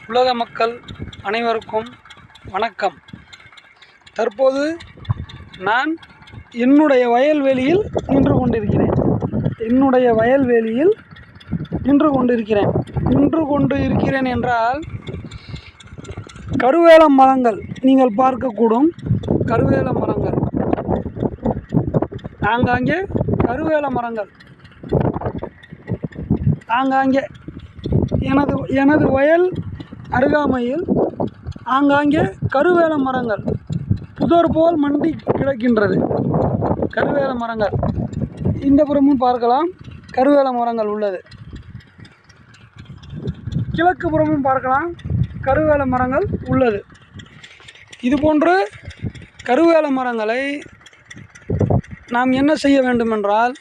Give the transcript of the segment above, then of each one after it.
உலக மக்கள் அனைவருக்கும் வணக்கம். தற்போது நான் என்னுடைய வயல்வெளியில் நின்று கொண்டிருக்கிறேன். என்னுடைய வயல்வெளியில் நின்று கொண்டிருக்கிறேன். நின்று கொண்டு இருக்கிறேன் என்றால் கருவேல மரங்கள் நீங்கள் பார்க்கக்கூடும். கருவேல மரங்கள். ஆங்காங்கே கருவேல மரங்கள். ஆங்காங்கே எனது எனது வயல் அருகாமையில் ஆங்காங்கே கருவேல மரங்கள். புதர் போல் மண்டி கிடக்கின்றது. கருவேல மரங்கள். இந்த புறமும் பார்க்கலாம். கருவேல மரங்கள் உள்ளது. கிழக்கு புறமும் பார்க்கலாம். கருவேல மரங்கள் உள்ளது. இதுபோன்று கருவேல மரங்களை நாம் என்ன செய்ய வேண்டுமென்றால்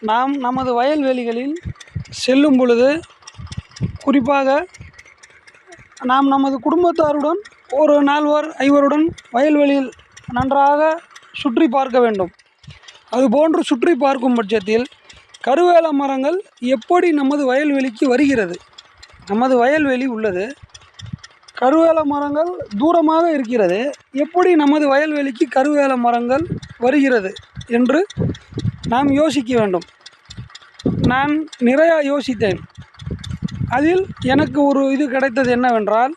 நாம் நமது வயல்வெளிகளில் செல்லும் பொழுது குறிப்பாக நாம் நமது குடும்பத்தாருடன் ஒரு நால்வர் ஐவருடன் வயல்வெளியில் நன்றாக சுற்றி பார்க்க வேண்டும். அதுபோன்று சுற்றி பார்க்கும் பட்சத்தில் கருவேல மரங்கள் எப்படி நமது வயல்வெளிக்கு வருகிறது? நமது வயல்வெளி உள்ளது. கருவேல மரங்கள் தூரமாக இருக்கிறது. எப்படி நமது வயல்வெளிக்கு கருவேல மரங்கள் வருகிறது என்று நாம் யோசிக்க வேண்டும். நான் நிறையா யோசித்தேன். அதில் எனக்கு ஒரு இது கிடைத்தது என்னவென்றால்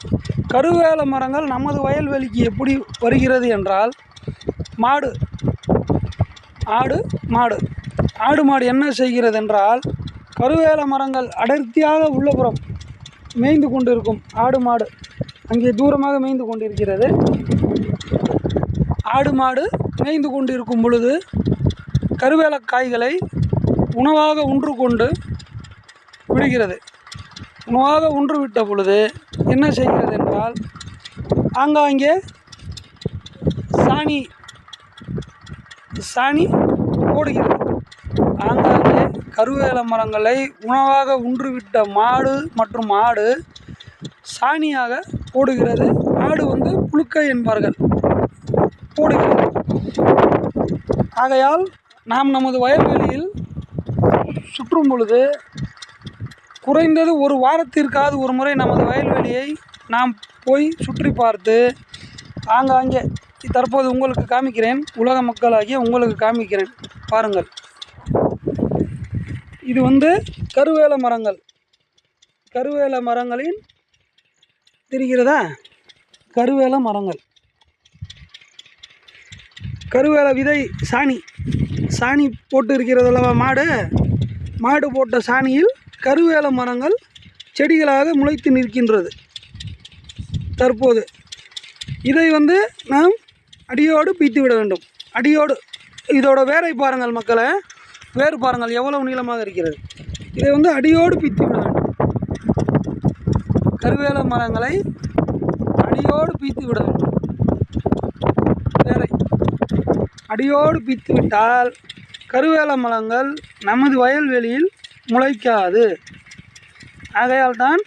கருவேல மரங்கள் நமது வயல்வெளிக்கு எப்படி வருகிறது என்றால் மாடு ஆடு மாடு. ஆடு மாடு என்ன செய்கிறது என்றால் கருவேல மரங்கள் அடர்த்தியாக உள்ளபுறம் மேய்ந்து கொண்டிருக்கும் ஆடு மாடு அங்கே தூரமாக மேய்ந்து கொண்டிருக்கிறது. ஆடு மாடு மேய்ந்து கொண்டிருக்கும் பொழுது கருவேல காய்களை உணவாக உன்று கொண்டு விடுகிறது. உணவாக உன்றுவிட்ட பொழுது என்ன செய்கிறது என்றால் ஆங்காங்கே சாணி சாணி போடுகிறது. ஆங்காங்கே கருவேல மரங்களை உணவாக உன்றுவிட்ட மாடு மற்றும் ஆடு சாணியாக போடுகிறது. ஆடு வந்து புழுக்கை என்பார்கள் போடுகிறது. ஆகையால் நாம் நமது வயல்வெளியில் சுற்றும் பொழுது குறைந்தது ஒரு வாரத்திற்காவது ஒரு முறை நமது வயல்வெளியை நாம் போய் சுற்றி பார்த்து ஆங்காங்கே தற்போது உங்களுக்கு காமிக்கிறேன். உலக மக்களாகிய உங்களுக்கு காமிக்கிறேன். பாருங்கள். இது வந்து கருவேல மரங்கள். கருவேல மரங்களின் தெரிகிறதா? கருவேல மரங்கள். கருவேல விதை சாணி. சாணி போட்டு இருக்கிறதல்லவா மாடு. மாடு போட்ட சாணியில் கருவேல மரங்கள் செடிகளாக முளைத்து நிற்கின்றது. தற்போது இதை வந்து நாம் அடியோடு பீத்து விட வேண்டும். அடியோடு இதோட வேரை பாருங்கள் மக்களை. வேர் பாருங்கள் எவ்வளவு நீளமாக இருக்கிறது. இதை வந்து அடியோடு பீத்து விட வேண்டும். கருவேல மரங்களை அடியோடு பீத்து விட வேண்டும். வேரை அடியோடு பீத்து விட்டால் கருவேல மரங்கள் நமது வயல்வெளியில் முளைக்காது. ஆகையால் தான்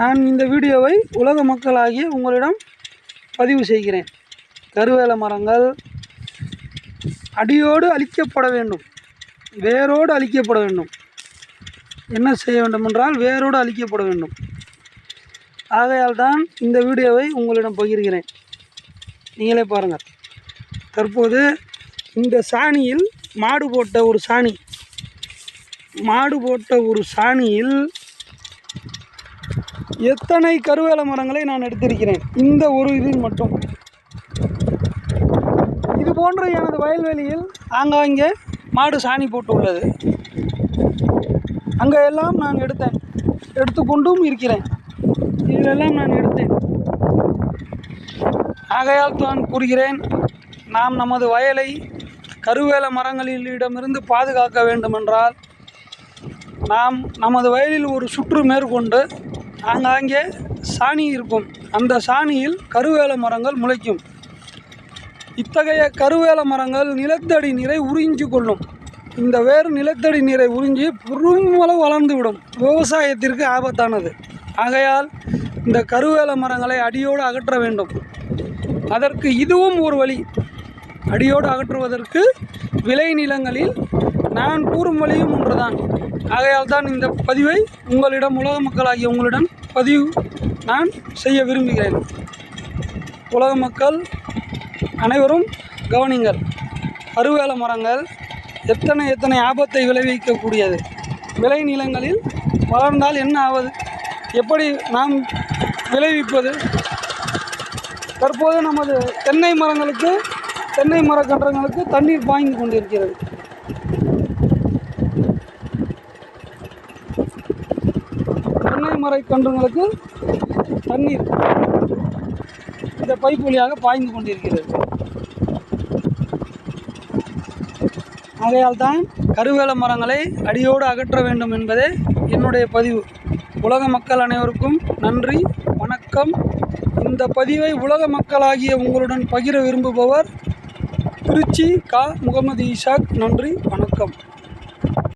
நான் இந்த வீடியோவை உலக மக்களாகிய உங்களிடம் பதிவு செய்கிறேன். கருவேல மரங்கள் அடியோடு அழிக்கப்பட வேண்டும். வேரோடு அழிக்கப்பட வேண்டும். என்ன செய்ய வேண்டும் என்றால் வேரோடு அழிக்கப்பட வேண்டும். ஆகையால் தான் இந்த வீடியோவை உங்களிடம் பகிர்கிறேன். நீங்களே பாருங்கள். தற்போது இந்த சாணியில் மாடு போட்ட ஒரு சாணி. மாடு போட்ட ஒரு சாணியில் எத்தனை கருவேல மரங்களை நான் எடுத்திருக்கிறேன்? இந்த ஒரு இதில் மட்டும். இது போன்ற எனது வயல்வெளியில் ஆங்காங்கே மாடு சாணி போட்டு உள்ளது அங்கே எல்லாம் நான் எடுத்தேன். எடுத்துக்கொண்டும் இருக்கிறேன். இதிலெல்லாம் நான் எடுத்தேன். ஆகையால் தான் கூறுகிறேன் நாம் நமது வயலை கருவேல மரங்களிடமிருந்து பாதுகாக்க வேண்டுமென்றால் நாம் நமது வயலில் ஒரு சுற்று மேற்கொண்டு ஆங்காங்கே சாணி இருக்கும் அந்த சாணியில் கருவேல மரங்கள் முளைக்கும். இத்தகைய கருவேல மரங்கள் நிலத்தடி நீரை உறிஞ்சு கொள்ளும். இந்த வேறு நிலத்தடி நீரை உறிஞ்சி பெருமளவு வளர்ந்துவிடும் விவசாயத்திற்கு ஆபத்தானது. ஆகையால் இந்த கருவேல மரங்களை அடியோடு அகற்ற வேண்டும். அதற்கு இதுவும் ஒரு வழி. அடியோடு அகற்றுவதற்கு விளைநிலங்களில் நான் கூறும் வழியும் ஒன்றுதான். ஆகையால் தான் இந்த பதிவை உங்களிடம் உலக மக்களாகிய உங்களிடம் பதிவு நான் செய்ய விரும்புகிறேன். உலக மக்கள் அனைவரும் கவனிங்கள் கருவேல மரங்கள் எத்தனை எத்தனை ஆபத்தை விளைவிக்கக்கூடியது விளைநிலங்களில் வளர்ந்தால் என்ன ஆவது எப்படி நாம் விளைவிப்பது? தற்போது நமது தென்னை மரங்களுக்கு தென்னை மரக்கன்றங்களுக்கு தண்ணீர் பாய்ந்து கொண்டிருக்கிறது. தென்னை கன்றுகளுக்கு தண்ணீர் இந்த பைப் வழியாக பாய்ந்து கொண்டிருக்கிறது. ஆகையால் தான் கருவேல மரங்களை அடியோடு அகற்ற வேண்டும் என்பதே என்னுடைய பதிவு. உலக மக்கள் அனைவருக்கும் நன்றி வணக்கம். இந்த பதிவை உலக மக்களாகிய உங்களுடன் பகிர விரும்புபவர் திருச்சி கா. முகமது ஈஷாக் நன்றி வணக்கம்.